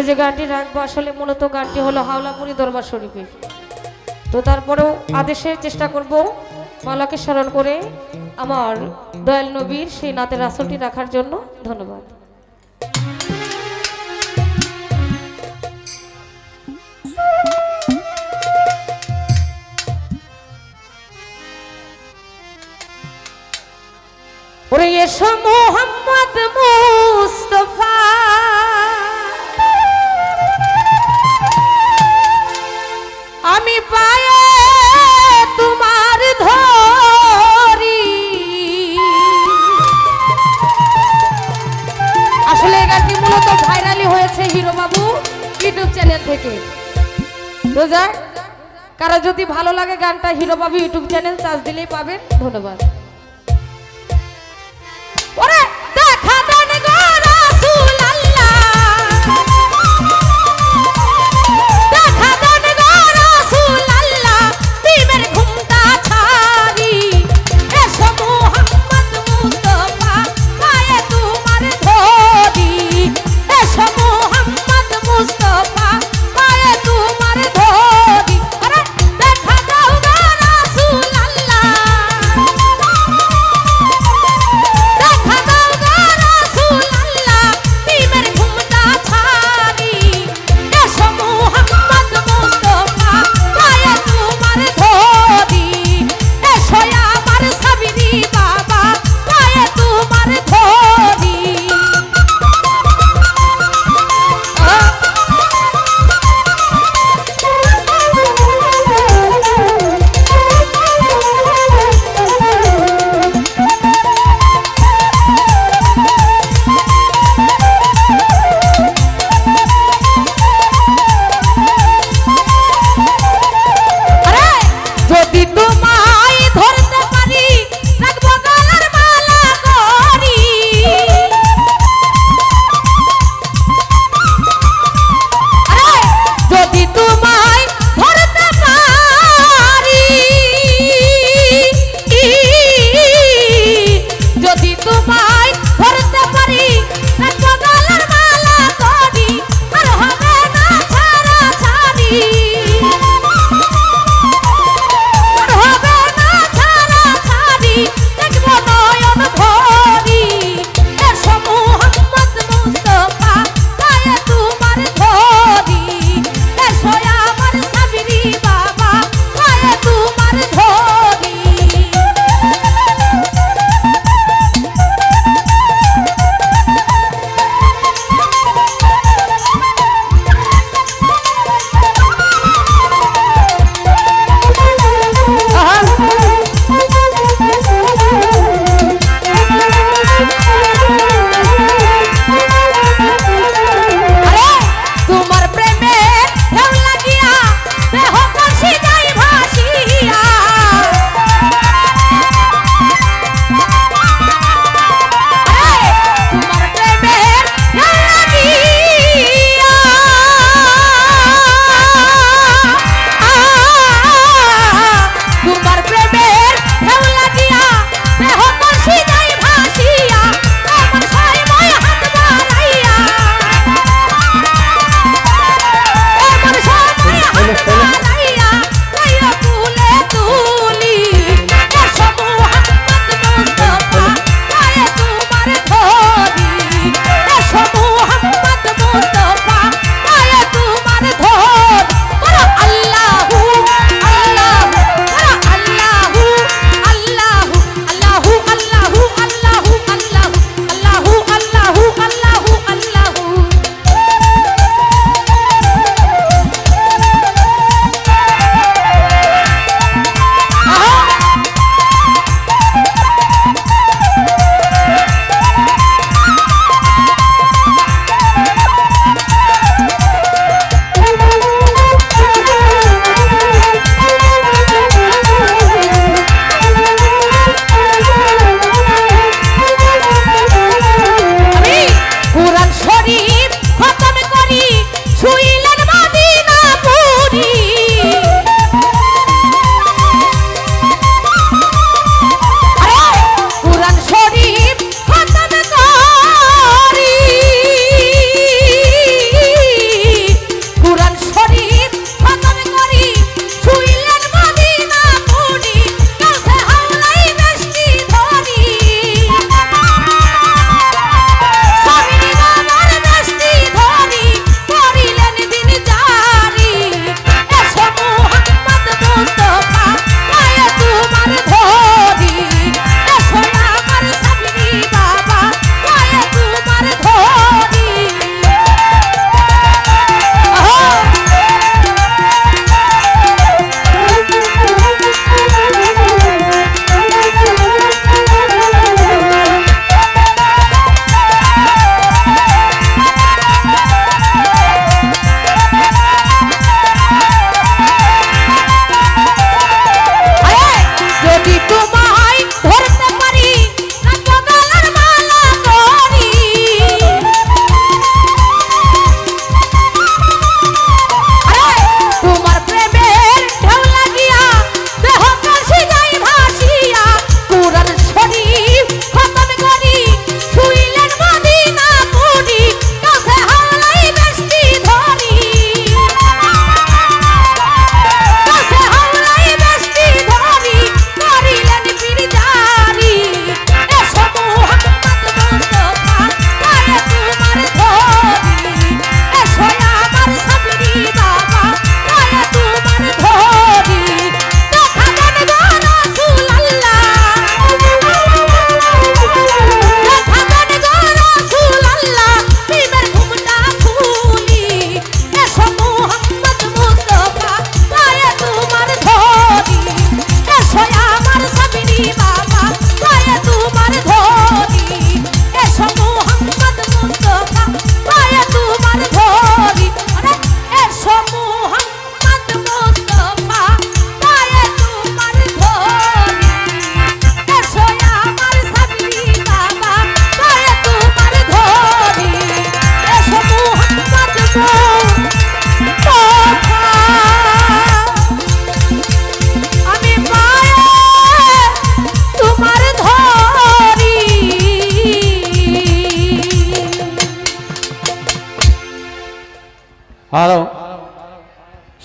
তো যে গানটি রাখব, আসলে মূলত গানটি হলো হাওলাপুরি দরবার শরীফের। তো তারপরেও আদেশের চেষ্টা করব মালাকে স্মরণ করে আমার দয়াল নবীর সেই নাতের আসলটি রাখার জন্য ধন্যবাদ। ওরে এসো মোহাম্মদ গানটি মূলত ভাইরালি হয়েছে হিরো বাবু ইউটিউব চ্যানেল থেকে। যাক কারও যদি ভালো লাগে গানটা হিরো বাবু ইউটিউব চ্যানেল চার্জ দিলেই পাবেন। ধন্যবাদ।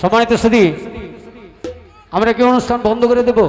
সম্মানিত সুদী আমরা কি অনুষ্ঠান বন্ধ করে দেব?